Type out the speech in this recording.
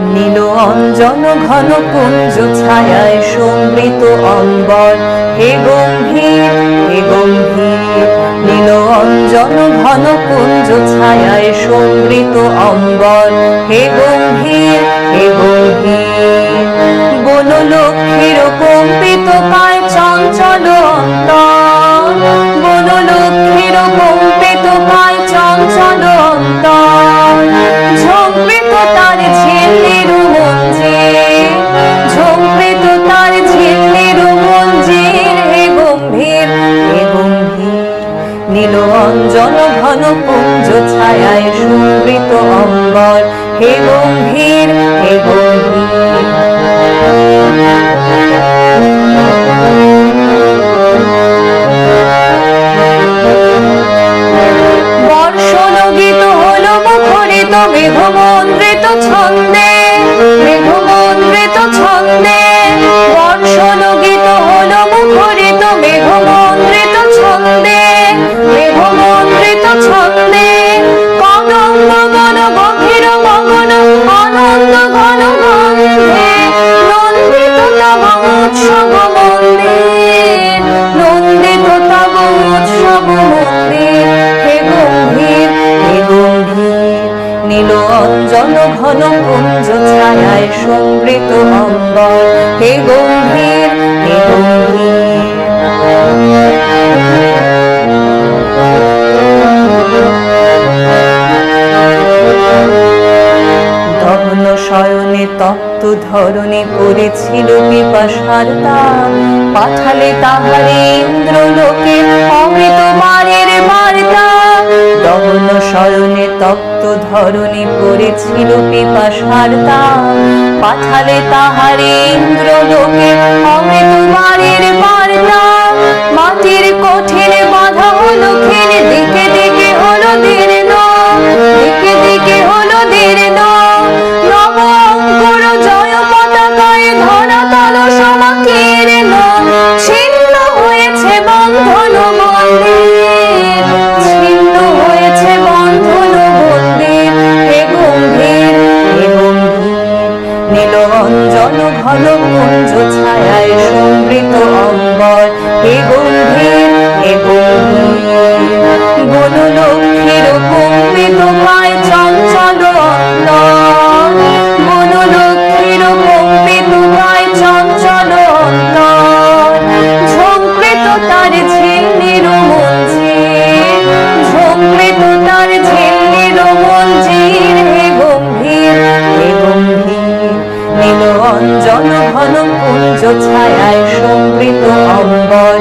নীল অঞ্জন ঘন কুঞ্জ ছায়ায় সমৃত অম্বর হে গম্ভীর হে গম্ভীর, নীল অঞ্জন ঘন কুঞ্জ ছায়ায় সমৃত অম্বর হে গম্ভীর হে গম্ভীর বন লক্ষ্মীর কম্পিত কায় নীল অঞ্জন ঘন পুঞ্জ ছায়ায় সমৃত অম্বর হে গম্ভীর হে গম্ভীর। বর্ষণগীত হলো মুখরিত মেঘমন্দ্রিত ছন্দে নীল অঞ্জন ঘন কুঞ্জ ছায়ায় সমৃত অম্বর হে গম্ভীর, হে শয়নে তপ্ত ধরণে পড়েছিল পিপাসার পাঠালে তাহারে ইন্দ্র লোকে অমৃত মারের বার্তা। দহন শয়নে তপ্ত ধরণে পড়েছিল পিপাসার তা পাঠালে তাহারে ইন্দ্র হে গম্ভীর হে বন লক্ষ্মীর কম্পিত পায় চঞ্চল বন লক্ষ্মীর কম্পিত পায় চঞ্চল অন্তর ঝঙ্কৃত তার ঝিল্লির মঞ্জির ঝঙ্কৃত তার ঝিল্লির মঞ্জির। হে গম্ভীর, হে অম্বর